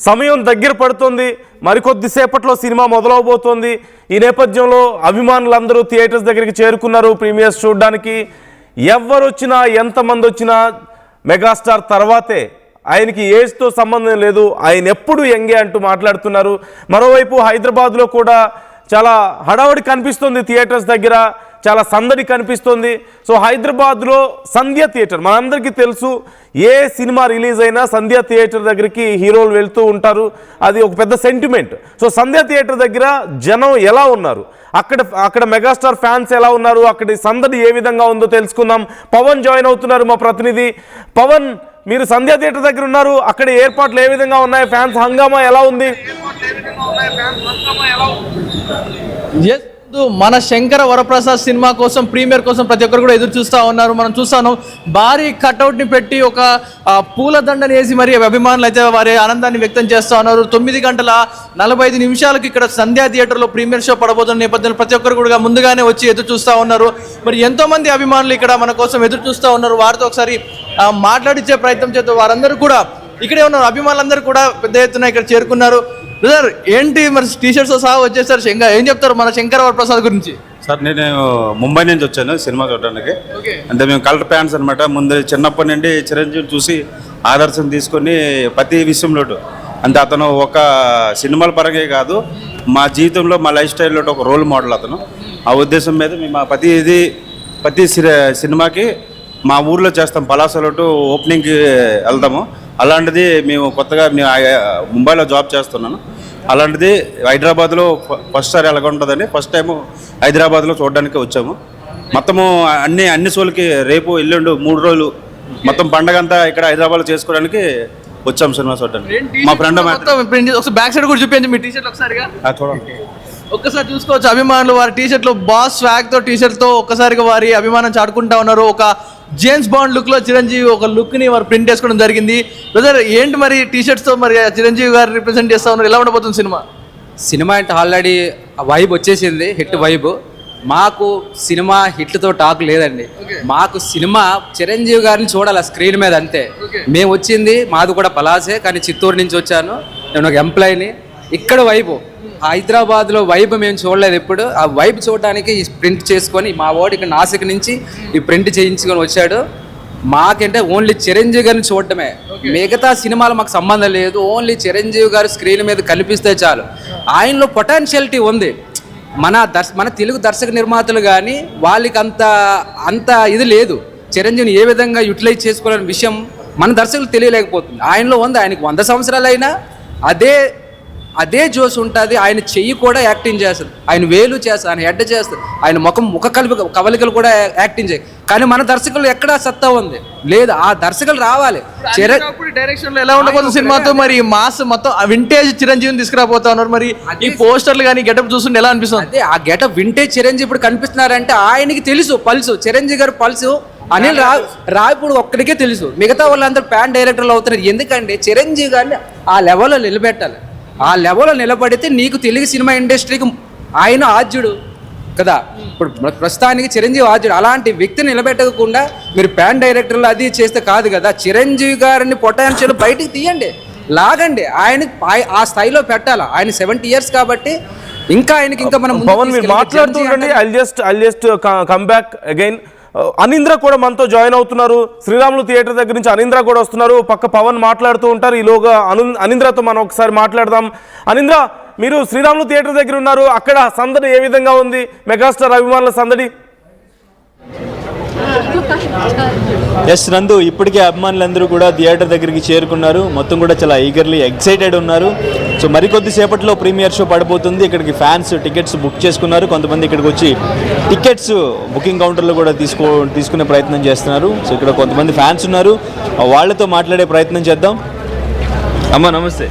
సమయం దగ్గర పడుతుంది. మరికొద్దిసేపట్లో సినిమా మొదలవబోతోంది. ఈ నేపథ్యంలో అభిమానులందరూ థియేటర్స్ దగ్గరికి చేరుకున్నారు ప్రీమియర్స్ చూడడానికి. ఎవరు వచ్చినా ఎంతమంది వచ్చినా మెగాస్టార్ తర్వాతే ఆయనకి ఏజ్తో సంబంధం లేదు. ఆయన ఎప్పుడు యంగే అంటూ మాట్లాడుతున్నారు. మరోవైపు హైదరాబాద్లో కూడా చాలా హడావుడి కనిపిస్తుంది థియేటర్స్ దగ్గర. చాలా సందడి కనిపిస్తుంది. సో హైదరాబాద్లో సంధ్య థియేటర్ మనందరికీ తెలుసు ఏ సినిమా రిలీజ్ అయినా సంధ్య థియేటర్ దగ్గరికి హీరోలు వెళ్తూ ఉంటారు. అది ఒక పెద్ద సెంటిమెంట్ సో సంధ్య థియేటర్ దగ్గర జనం ఎలా ఉన్నారు? అక్కడ అక్కడ మెగాస్టార్ ఫ్యాన్స్ ఎలా ఉన్నారు? అక్కడి సందడి ఏ విధంగా ఉందో తెలుసుకుందాం. పవన్ జాయిన్ అవుతున్నారు మా ప్రతినిధి. పవన్ మీరు సంధ్య థియేటర్ దగ్గర ఉన్నారు. అక్కడ ఏర్పాట్లు ఏ విధంగా ఉన్నాయి? ఫ్యాన్స్ హంగామా ఎలా ఉంది? ఎస్ మన శంకర వరప్రసాద్ సినిమా కోసం ప్రీమియర్ కోసం ప్రతి ఒక్కరు కూడా ఎదురు చూస్తూ ఉన్నారు. మనం చూస్తాను భారీ కట్అవుట్ని పెట్టి ఒక పూలదండని వేసి మరి అభిమానులు అయితే వారి ఆనందాన్ని వ్యక్తం చేస్తూ ఉన్నారు. తొమ్మిది గంటల నలభై ఐదు నిమిషాలకు ఇక్కడ సంధ్యా థియేటర్లో ప్రీమియర్ షో పడబోతున్న నేపథ్యంలో ప్రతి ఒక్కరు కూడా ముందుగానే వచ్చి ఎదురు చూస్తూ ఉన్నారు. మరి ఎంతోమంది అభిమానులు ఇక్కడ మన కోసం ఎదురు చూస్తూ ఉన్నారు. వారితో ఒకసారి మాట్లాడించే ప్రయత్నం చేస్తూ వారందరూ కూడా ఇక్కడే ఉన్నారు అభిమానులందరూ కూడా పెద్ద ఎత్తున ఇక్కడ చేరుకున్నారు. బ్రదర్ ఏంటి మరి టీ షర్ట్స్ సహా వచ్చేసారు శంకర్? ఏం చెప్తారు మన శంకర్ వరప్రసాద్ గురించి? సార్ నేను ముంబై నుంచి వచ్చాను సినిమా చూడడానికి. అంటే మేము కలర్ ఫ్యాన్స్ అనమాట ముందు చిన్నప్పటి నుండి చిరంజీవి చూసి ఆదర్శం తీసుకొని ప్రతి విషయంలో అంటే అతను ఒక సినిమాల పరంగా కాదు మా జీవితంలో మా లైఫ్ స్టైల్లో ఒక రోల్ మోడల్ అతను. ఆ ఉద్దేశం మీద మేము ప్రతి ఇది ప్రతి సినిమాకి మా ఊర్లో చేస్తాం. పలాసలోటు ఓపెనింగ్కి వెళ్తాము. అలాంటిది మేము కొత్తగా మేము ముంబైలో జాబ్ చేస్తున్నాను. అలాంటిది హైదరాబాద్లో ఫస్ట్ సారి ఎలాగ ఉంటుందని ఫస్ట్ టైం హైదరాబాద్లో చూడడానికి వచ్చాము. మొత్తము అన్ని అన్ని షోలకి రేపు ఎల్లుండు మూడు రోజులు మొత్తం పండగ అంతా ఇక్కడ హైదరాబాద్లో చేసుకోవడానికి వచ్చాము సినిమా చూడడానికి. మా ఫ్రెండ్ ఒకసారి బ్యాక్ సైడ్ కూడా చూపించండి మీ టీ షర్ట్ ఒకసారిగా చూడండి. ఒక్కసారి చూసుకోవచ్చు అభిమానులు వారి టీ షర్ట్లు బాస్ స్వాగ్తో టీ షర్ట్తో ఒక్కసారిగా వారి అభిమానం చాటుకుంటా ఉన్నారు. ఒక జేమ్స్ బాండ్ లుక్లో చిరంజీవి ఒక లుక్ని వారు ప్రింట్ చేసుకోవడం జరిగింది. బ్రదర్ ఏంటి మరి టీ షర్ట్స్తో మరి చిరంజీవి గారు రిప్రజెంట్ చేస్తా ఉన్నారు? ఎలా ఉండబోతుంది సినిమా? సినిమా అంటే ఆల్రెడీ వైబ్ వచ్చేసింది హిట్ వైబ్ మాకు సినిమా హిట్లతో టాక్ లేదండి. మాకు సినిమా చిరంజీవి గారిని చూడాలి స్క్రీన్ మీద అంతే. మేము వచ్చింది మాది కూడా పలాసే కానీ చిత్తూరు నుంచి వచ్చాను. నేను ఒక ఎంప్లాయీని ఇక్కడ వైబ్ హైదరాబాద్లో వైబ్ మేము చూడలేదు ఎప్పుడు. ఆ వైబ్ చూడడానికి ప్రింట్ చేసుకొని మా వాడికి నాసిక్ నుంచి ఈ ప్రింట్ చేయించుకొని వచ్చాడు. మాకంటే ఓన్లీ చిరంజీవి గారిని చూడటమే. మిగతా సినిమాలు మాకు సంబంధం లేదు. ఓన్లీ చిరంజీవి గారు స్క్రీన్ మీద కనిపిస్తే చాలు. ఆయనలో పొటెన్షియాలిటీ ఉంది. మన దర్శ మన తెలుగు దర్శక నిర్మాతలు కానీ వాళ్ళకి అంత అంత ఇది లేదు. చిరంజీవిని ఏ విధంగా యూటిలైజ్ చేసుకోవాలనే విషయం మన దర్శకులు తెలియలేకపోతుంది. ఆయనలో ఉంది. ఆయనకి వంద సంవత్సరాలైనా అదే అదే జోస్ ఉంటుంది ఆయన చెయ్యి కూడా యాక్టింగ్ చేస్తుంది. ఆయన వేలు చేస్తారు ఆయన హెడ్ చేస్తారు ఆయన ముఖం ముఖ కలి కవలికలు కూడా యాక్టింగ్ చేయ. కానీ మన దర్శకులు ఎక్కడ సత్తా ఉంది? లేదు ఆ దర్శకులు రావాలి. డైరెక్షన్ ఎలా ఉండబోతుంది సినిమాతో మరి? మాస్ మొత్తం వింటేజ్ చిరంజీవిని తీసుకురాబోతా ఉన్నారు మరి. ఈ పోస్టర్లు కానీ గెటప్ చూస్తుంటే ఎలా అనిపిస్తుంది? అదే ఆ గెటప్ వింటేజ్ చిరంజీవి ఇప్పుడు కనిపిస్తున్నారంటే ఆయనకి తెలుసు పల్సు. చిరంజీవి గారు పల్సు. అనిల్ రా రాయపూడి ఒక్కడికే తెలుసు. మిగతా వాళ్ళందరూ ప్యాన్ డైరెక్టర్లు అవుతున్నారు. ఎందుకంటే చిరంజీవి గారిని ఆ లెవెల్లో నిలబెట్టాలి. ఆ లెవెల్లో నిలబడితే నీకు తెలుగు సినిమా ఇండస్ట్రీకి ఆయన ఆద్యుడు కదా. ఇప్పుడు ప్ర- ప్రస్తుతానికి చిరంజీవి ఆద్యుడు. అలాంటి వ్యక్తిని నిలబెట్టకుండా మీరు ప్యాన్ డైరెక్టర్లు అది చేస్తే కాదు కదా. చిరంజీవి గారిని పొటాన్షియల్ బయటికి తీయండి లాగండి. ఆయన ఆయ- ఆ స్థాయిలో పెట్టాలి? ఆయన సెవెంటీ ఇయర్స్ కాబట్టి ఇంకా ఆయనకి ఇంకా మనం పవన్ మీరు I just I just come back again Anindra కూడా మనతో జాయిన్ అవుతున్నారు. శ్రీరాములు థియేటర్ దగ్గర నుంచి అనింద్ర కూడా వస్తున్నారు. పక్క పవన్ మాట్లాడుతూ ఉంటారు. ఈలోగా అను అనింద్రతో మనం ఒకసారి మాట్లాడదాం. అనింద్ర మీరు శ్రీరాములు థియేటర్ దగ్గర ఉన్నారు. అక్కడ సందడి ఏ విధంగా ఉంది? మెగాస్టార్ అభిమానుల సందడి? ఎస్ నందు ఇప్పటికే అభిమానులందరూ కూడా థియేటర్ దగ్గరికి చేరుకున్నారు. మొత్తం కూడా చాలా ఈగర్లీ ఎక్సైటెడ్ ఉన్నారు. సో మరికొద్ది సేపట్లో ప్రీమియర్ షో పడిపోతుంది ఇక్కడికి ఫ్యాన్స్ టికెట్స్ బుక్ చేసుకున్నారు. కొంతమంది ఇక్కడికి వచ్చి టికెట్స్ బుకింగ్ కౌంటర్లో కూడా తీసుకో తీసుకునే ప్రయత్నం చేస్తున్నారు. సో ఇక్కడ కొంతమంది ఫ్యాన్స్ ఉన్నారు. వాళ్ళతో మాట్లాడే ప్రయత్నం చేద్దాం. అమ్మ నమస్తే.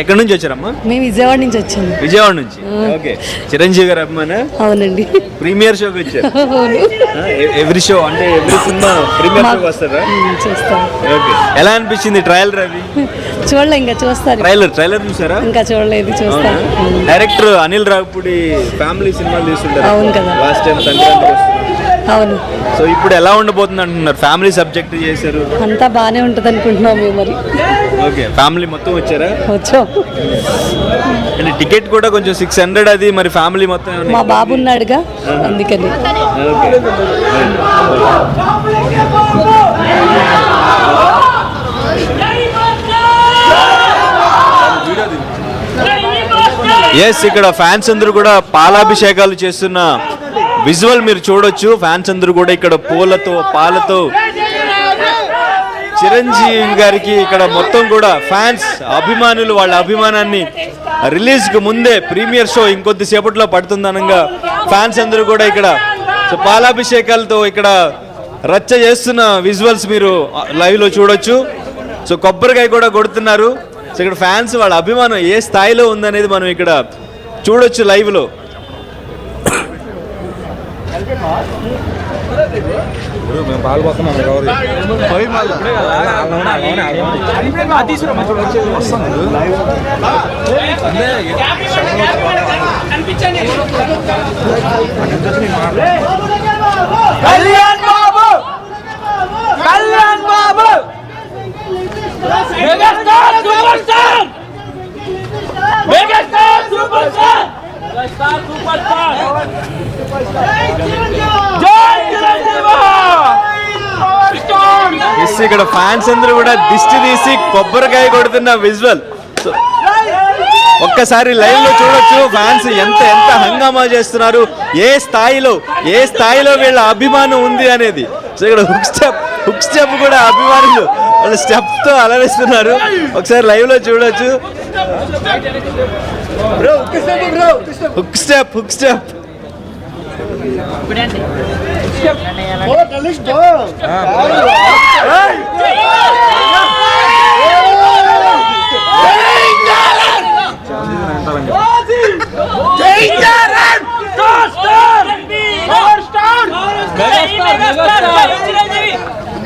ఎక్కడి నుంచి వచ్చారమ్మా? మేము విజయవాడ నుంచి వచ్చాము విజయవాడ నుంచి? ఓకే. చిరంజీవి గారు అభిమాన అవునండి. ప్రీమియర్ షోకి వచ్చారు. ఎవ్రీ షో అంటే ఎవ్రీ సినిమా ప్రీమియర్ షోకి వస్తారా? చూస్తాం. ఓకే. ఎలా అనిపించింది ట్రయల్ రవి? చూడలే ఇంకా చూస్తారు. ట్రైలర్ ట్రైలర్ చూసారా? ఇంకా చూడలేదు చూస్తాం ఉమ్. డైరెక్టర్ అనిల్ రావుపూడి ఫ్యామిలీ సినిమాలు తీస్తుంటారు. అవును కదా. లాస్ట్ టైం సంక్రాంతి అవును. సో ఇప్పుడు ఎలా ఉండబోతుంది అంటున్నారు ఫ్యామిలీ సబ్జెక్ట్ చేశారు. అంతా బాగానే ఉంటుంది అనుకుంటున్నాం మేము మరి. ఓకే ఫ్యామిలీ మొత్తం వచ్చారా? వచ్చాం. అంటే టికెట్ కూడా కొంచెం సిక్స్ హండ్రెడ్ అది మరి ఫ్యామిలీ మొత్తం మా బాబు ఉన్నాడుగా అందుకని. ఎస్ ఇక్కడ ఫ్యాన్స్ అందరూ కూడా పాలాభిషేకాలు చేస్తున్న విజువల్ మీరు చూడొచ్చు. ఫ్యాన్స్ అందరూ కూడా ఇక్కడ పూలతో పాలతో చిరంజీవి గారికి ఇక్కడ మొత్తం కూడా ఫ్యాన్స్ అభిమానులు వాళ్ళ అభిమానాన్ని రిలీజ్కు ముందే ప్రీమియర్ షో ఇంకొద్దిసేపట్లో పడుతుందనగా ఫ్యాన్స్ అందరూ కూడా ఇక్కడ సో పాలాభిషేకాలతో ఇక్కడ రచ్చ చేస్తున్న విజువల్స్ మీరు లైవ్లో చూడొచ్చు. సో కొబ్బరికాయ కూడా కొడుతున్నారు. సో ఇక్కడ ఫ్యాన్స్ వాళ్ళ అభిమానం ఏ స్థాయిలో ఉందనేది మనం ఇక్కడ చూడొచ్చు లైవ్లో Kalyan Babu Kalyan Babu megastar super star megastar super star megastar super star జై చిరంజీవి ఎస్ ఇక్కడ ఫ్యాన్స్ అందరూ కూడా దిష్టి తీసి కొబ్బరికాయ కొడుతున్న విజువల్ సో ఒక్కసారి లైవ్లో చూడొచ్చు. ఫ్యాన్స్ ఎంత ఎంత హంగామా చేస్తున్నారు. ఏ స్థాయిలో ఏ స్థాయిలో వీళ్ళ అభిమానం ఉంది అనేది. సో ఇక్కడ హుక్ స్టెప్ హుక్ స్టెప్ కూడా అభిమానులు వాళ్ళ స్టెప్తో అలరిస్తున్నారు. ఒకసారి లైవ్లో చూడొచ్చు. హుక్ స్టెప్ హుక్ స్టెప్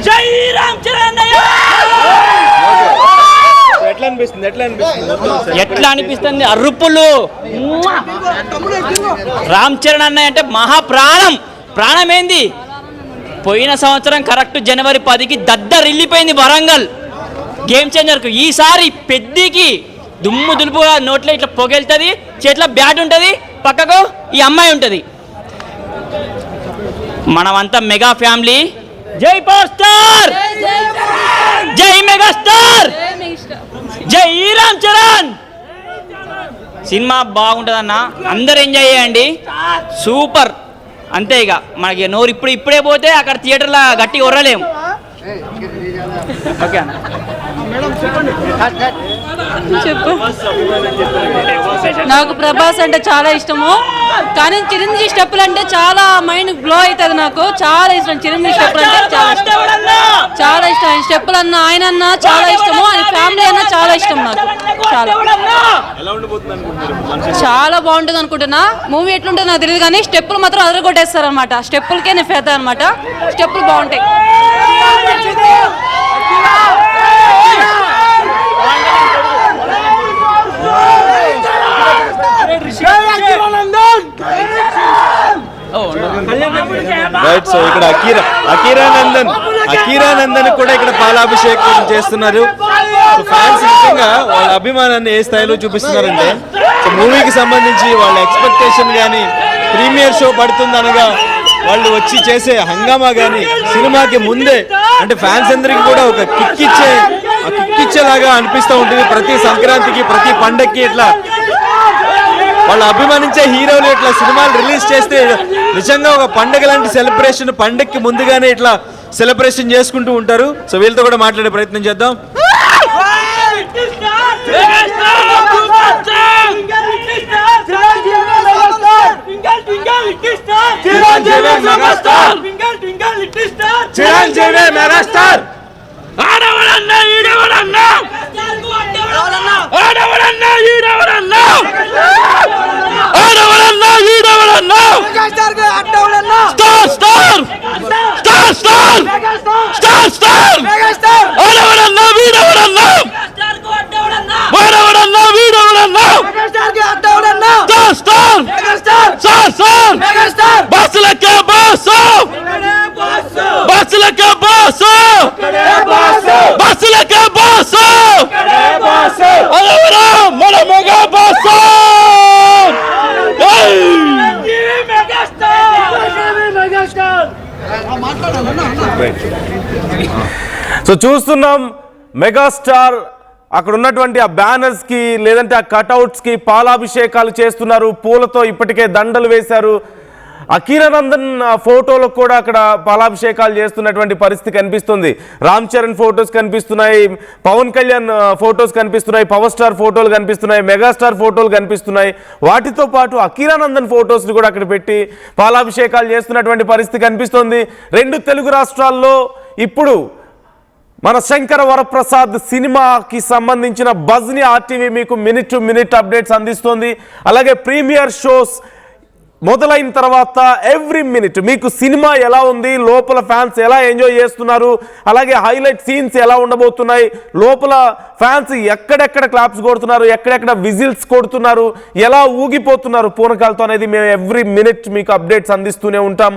జై రామ్ చరణ్ ఎట్లా అనిపిస్తుంది ఎట్లా అనిపిస్తుంది. ఎట్లా అరుపులు! రామ్ చరణ్ అన్నయ్య అంటే మహా ప్రాణం ఏంది పోయిన సంవత్సరం కరెక్ట్ జనవరి పదికి దద్దరిల్లిపోయింది వరంగల్. గేమ్ చేంజర్కు ఈసారి పెద్దికి దుమ్ము దులుపుగా నోట్లో ఇట్లా పొగెళ్తుంది చేతిలో బ్యాట్ ఉంటుంది పక్కకు ఈ అమ్మాయి ఉంటుంది. మనమంతా మెగా ఫ్యామిలీ. జై పవర్ స్టార్! జై మెగా స్టార్! జై రామ్ చరణ్! సినిమా బాగుంటుందన్న. అందరు ఎంజాయ్ చేయండి. సూపర్. అంతే ఇక. మనకి నోరు ఇప్పుడు ఇప్పుడే పోతే అక్కడ థియేటర్లో గట్టి కొర్రలేము ఓకే అన్న. చెప్పు. నాకు ప్రభాస్ అంటే చాలా ఇష్టము. కానీ చిరంజీవి స్టెప్పులు అంటే చాలా మైండ్ గ్లో అవుతుంది నాకు. చాలా ఇష్టం. చిరంజీవి స్టెప్పులు అంటే చాలా ఇష్టం. చాలా ఇష్టం. ఆయన స్టెప్పులు అన్న ఆయన అన్న చాలా ఇష్టము. ఆయన ఫ్యామిలీ అన్న చాలా ఇష్టం నాకు. చాలా. చాలా బాగుంటుంది అనుకుంటున్నా. మూవీ ఎట్లుంటుందో నాకు తెలియదు కానీ స్టెప్పులు మాత్రం అదరగొట్టేస్తారు అనమాట స్టెప్పులకే నేను ఫేత అనమాట స్టెప్పులు బాగుంటాయి. రైట్ సో ఇక్కడ అకీరా అకీరా నందన్ అకీరా నందన్ కూడా ఇక్కడ పాలాభిషేకం చేస్తున్నారు. సో ఫ్యాన్స్ నిజంగా వాళ్ళ అభిమానాన్ని ఏ స్థాయిలో చూపిస్తున్నారంటే సో మూవీకి సంబంధించి వాళ్ళ ఎక్స్పెక్టేషన్ కానీ ప్రీమియర్ షో పడుతుందనగా వాళ్ళు వచ్చి చేసే హంగామా కానీ సినిమాకి ముందే అంటే ఫ్యాన్స్ అందరికి కూడా ఒక కిక్ ఇచ్చే ఆ కిక్ ఇచ్చేలాగా అనిపిస్తూ ఉంటుంది. ప్రతి సంక్రాంతికి ప్రతి పండక్కి ఇట్లా వాళ్ళు అభిమానించే హీరోలు ఇట్లా సినిమాలు రిలీజ్ చేస్తే నిజంగా ఒక పండగ లాంటి సెలబ్రేషన్ పండగకి ముందుగానే ఇట్లా సెలబ్రేషన్ చేసుకుంటూ ఉంటారు. సో వీళ్ళతో కూడా మాట్లాడే ప్రయత్నం చేద్దాం. చిరంజీవి మెగాస్టార్ చిరంజీవి మెగాస్టార్ ఆడవడన్నా ఈడవడన్నా ఆడవడన్నా ఈడవడన్నా ఆడవడన్నా ఈడవడన్నా star star star star star star ఆడవడన్నా వీడవడన్నా వాడవడన్నా వీడవడన్నా స్టార్ స్టార్ స్టార్ స్టార్ బస్సులకే బస్సు బస్సులకే బాసు బస్సులకే బాసు అదెవరు? మన మెగా బాసు ఏయ్! సో చూస్తున్నాం మెగాస్టార్ అక్కడ ఉన్నటువంటి ఆ బ్యానర్స్కి లేదంటే ఆ కటౌట్స్కి పాలాభిషేకాలు చేస్తున్నారు పూలతో ఇప్పటికే దండలు వేశారు. అఖీరానందన్ ఫోటోలకు కూడా అక్కడ పాలాభిషేకాలు చేస్తున్నటువంటి పరిస్థితి కనిపిస్తుంది. రామ్ చరణ్ ఫొటోస్ కనిపిస్తున్నాయి పవన్ కళ్యాణ్ ఫోటోస్ ఫొటోస్ కనిపిస్తున్నాయి పవర్ స్టార్ ఫోటోలు కనిపిస్తున్నాయి మెగాస్టార్ ఫోటోలు కనిపిస్తున్నాయి. వాటితో పాటు అఖీరానందన్ ఫొటోస్ని కూడా అక్కడ పెట్టి పాలాభిషేకాలు చేస్తున్నటువంటి పరిస్థితి కనిపిస్తుంది. రెండు తెలుగు రాష్ట్రాల్లో ఇప్పుడు మన శంకర వరప్రసాద్ సినిమాకి సంబంధించిన బజ్ని ఆర్టీవీ మీకు మినిట్ టు మినిట్ అప్డేట్స్ అందిస్తుంది. అలాగే ప్రీమియర్ షోస్ మొదలైన తర్వాత ఎవ్రీ మినిట్ మీకు సినిమా ఎలా ఉంది లోపల ఫ్యాన్స్ ఎలా ఎంజాయ్ చేస్తున్నారు అలాగే హైలైట్ సీన్స్ ఎలా ఉండబోతున్నాయి లోపల ఫ్యాన్స్ ఎక్కడెక్కడ క్లాప్స్ కొడుతున్నారు ఎక్కడెక్కడ విజిల్స్ కొడుతున్నారు ఎలా ఊగిపోతున్నారు పూనకాలతో అనేది మేము ఎవ్రీ మినిట్ మీకు అప్డేట్స్ అందిస్తూనే ఉంటాం.